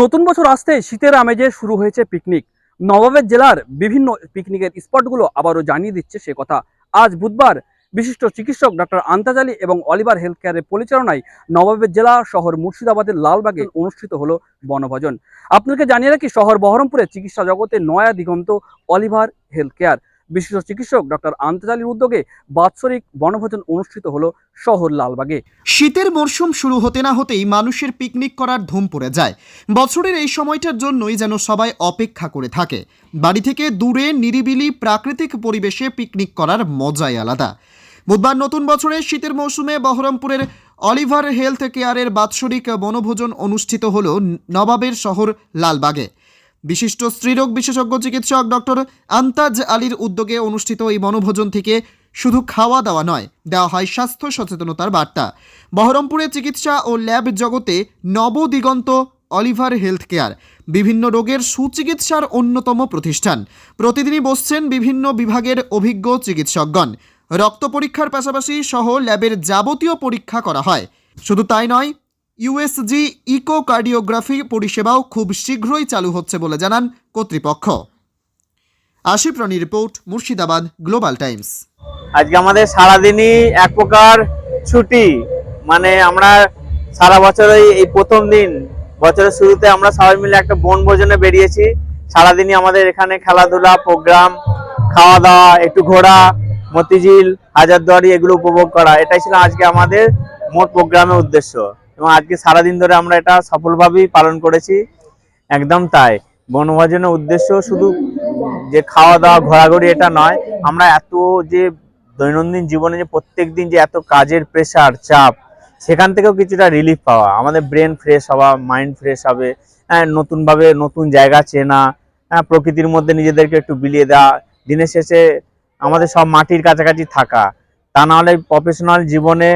নতুন বছর আসতে শীতের আমেজে শুরু হয়েছে পিকনিক। নবাবের জেলার বিভিন্ন পিকনিকের স্পটগুলো আবারও জানিয়ে দিচ্ছে সে কথা। আজ বুধবার বিশিষ্ট চিকিৎসক ডক্টর আন্তাজ আলী এবং অলিভার হেলথ কেয়ারের পরিচালনায় নবাবের জেলা শহর মুর্শিদাবাদের লালবাগে অনুষ্ঠিত হলো বনভোজন। আপনাকে জানিয়ে রাখি, শহর বহরমপুরে চিকিৎসা জগতে Naya Diganta Oliver health care বিশিষ্ট চিকিৎসক ডক্টর আন্তাজ আলীর উদ্যোগে বাৎসরিক বনভোজন অনুষ্ঠিত হলো শহর লালবাগে। শীতের মরশুম শুরু হতে না হতেই মানুষের পিকনিক করার ধুম পড়ে যায়। বছরের এই সময়টার জন্যই যেন সবাই অপেক্ষা করে থাকে। বাড়ি থেকে দূরে, নিরিবিলি, প্রাকৃতিক পরিবেশে পিকনিক করার মজাই আলাদা। বুধবার নতুন বছরে শীতের মৌসুমে বহরমপুরের অলিভার হেলথ কেয়ারের বাৎসরিক বনভোজন অনুষ্ঠিত হল নবাবের শহর লালবাগে। বিশিষ্ট স্ত্রীরোগ বিশেষজ্ঞ চিকিৎসক ডক্টর আন্তাজ আলীর উদ্যোগে অনুষ্ঠিত এই বনভোজন থেকে শুধু খাওয়া দাওয়া নয়, দেওয়া হয় স্বাস্থ্য সচেতনতার বার্তা। বহরমপুরে চিকিৎসা ও ল্যাব জগতে নবদিগন্ত অলিভার হেলথ কেয়ার বিভিন্ন রোগের সুচিকিৎসার অন্যতম প্রতিষ্ঠান। প্রতিদিনই বসছেন বিভিন্ন বিভাগের অভিজ্ঞ চিকিৎসকগণ। রক্ত পরীক্ষার পাশাপাশি সহ ল্যাবের যাবতীয় পরীক্ষা করা হয়। শুধু তাই নয় ইউএসজি ইকোকার্ডিওগ্রাফি পরিষেবাও খুব শীঘ্রই চালু হচ্ছে বলে জানান কর্তৃপক্ষ। Asif Rony report, Murshidabad, global times. আজকে আমাদের সারাদিনই এক প্রকার ছুটি। মানে আমরা সারা বছরই এই প্রথম দিন, বছরের শুরুতে আমরা সবাই মিলে একটা বনভোজনে বেরিয়েছি। সারাদিনই আমাদের এখানে খেলাধুলা, প্রোগ্রাম খাওয়া দাওয়া একটু ঘোরা, মতিঝিল, হাজারদুয়ারি এগুলো উপভোগ করা। এটাই ছিল আজকে আমাদের মোট প্রোগ্রামের উদ্দেশ্য। এবং আজকে সারাদিন ধরে আমরা এটা সফলভাবেই পালন করেছি। একদম তাই। বনভোজনের উদ্দেশ্য শুধু যে খাওয়া দাওয়া, ঘোরাঘুরি এটা নয়, আমরা এত যে দৈনন্দিন জীবনে যে প্রত্যেক দিন যে এত কাজের প্রেশার চাপ, সেখান থেকেও কিছুটা রিলিফ পাওয়া। আমাদের ব্রেন ফ্রেশ হওয়া মাইন্ড ফ্রেশ হবে হ্যাঁ নতুনভাবে নতুন জায়গা চেনা হ্যাঁ প্রকৃতির মধ্যে নিজেদেরকে একটু বিলিয়ে দেওয়া, দিনের শেষে আমাদের সব মাটির কাছাকাছি থাকা। তা নাহলে প্রফেশনাল জীবনে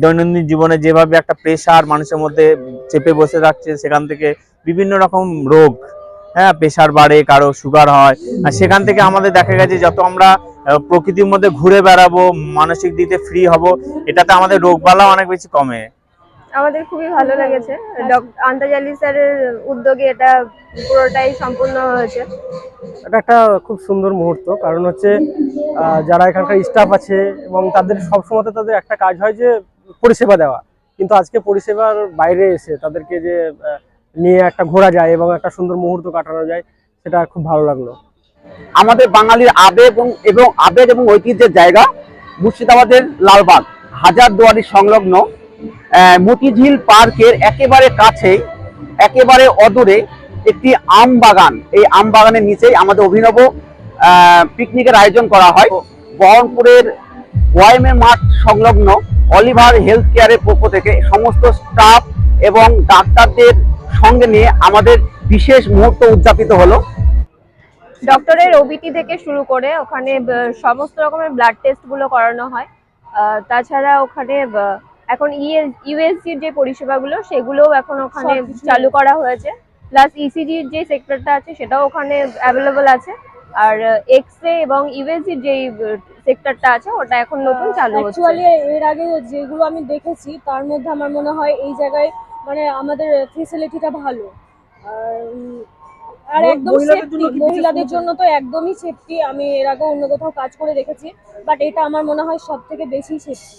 দৈনন্দিন জীবনে যেভাবে একটা প্রেশার মানুষের মধ্যে চেপে বসে থাকছে সেখান থেকে বিভিন্ন রকম রোগ হ্যাঁ প্রেশার বাড়ে কারও সুগার হয়। আর সেখান থেকে আমাদের দেখা গেছে যত আমরা প্রকৃতির মধ্যে ঘুরে বেড়াবো মানসিক দিতে ফ্রি হব এটাতে আমাদের রোগ রোগবালা অনেক বেশি কমে। আমাদের খুবই ভালো লেগেছে। আন্তাজালি স্যারের উদ্যোগে এটা পুরোটাই সম্পূর্ণ হয়েছে। এটা একটা খুব সুন্দর মুহূর্ত কারণ হচ্ছে যারা এখানকার স্টাফ আছে এবং তাদের সবসময় তাদের একটা কাজ হয় যে পরিষেবা দেওয়া। কিন্তু আজকে পরিষেবার বাইরে এসে তাদেরকে যে নিয়ে একটা ঘোরা যায় এবং একটা সুন্দর মুহূর্ত কাটানো যায় সেটা খুব ভালো লাগল। আমাদের বাঙালির আবেগ এবং এবং আবেগ এবং ঐতিহ্যের জায়গা মুর্শিদাবাদের লালবাগ হাজারদুয়ারি সংলগ্ন আহ, মতিঝিল পার্কের একেবারে কাছেই একেবারে অদূরে একটি আম বাগান এই আম বাগানের নিচেই আমাদের অভিনব পিকনিকের আয়োজন করা হয়। বহরমপুরের ওয়াইমের মাঠ সংলগ্ন অলিভার হেলথ কেয়ারের পক্ষ থেকে সমস্ত স্টাফ এবং ডাক্তারদের সঙ্গে নিয়ে আমাদের বিশেষ মুহূর্ত উদযাপিত হলো। ডক্টরের ওবিটি থেকে শুরু করে ওখানে সমস্ত রকমের ব্লাড টেস্টগুলো করানো হয়। আহ, তাছাড়া ওখানে এখন ইউএসজির যে পরিষেবাগুলো সেগুলোও এখন ওখানে চালু করা হয়েছে। প্লাস ইসিজির যে সেক্টরটা আছে সেটাও ওখানে অ্যাভেলেবল আছে। আর এক্স রে এবং ইউএসজির যে সেক্টরটা আছে ওটা এখন নতুন চালু হচ্ছে। এর আগে যেগুলো আমি দেখেছি তার মধ্যে আমার মনে হয় এই জায়গায় মানে আমাদের ফেসিলিটিটা ভালো। আর আর একদম সেফটি মহিলাদের জন্য তো একদমই সেফটি আমি এর আগে অন্য কোথাও কাজ করে দেখেছি বাট এটা আমার মনে হয় সব থেকে বেশি সেফটি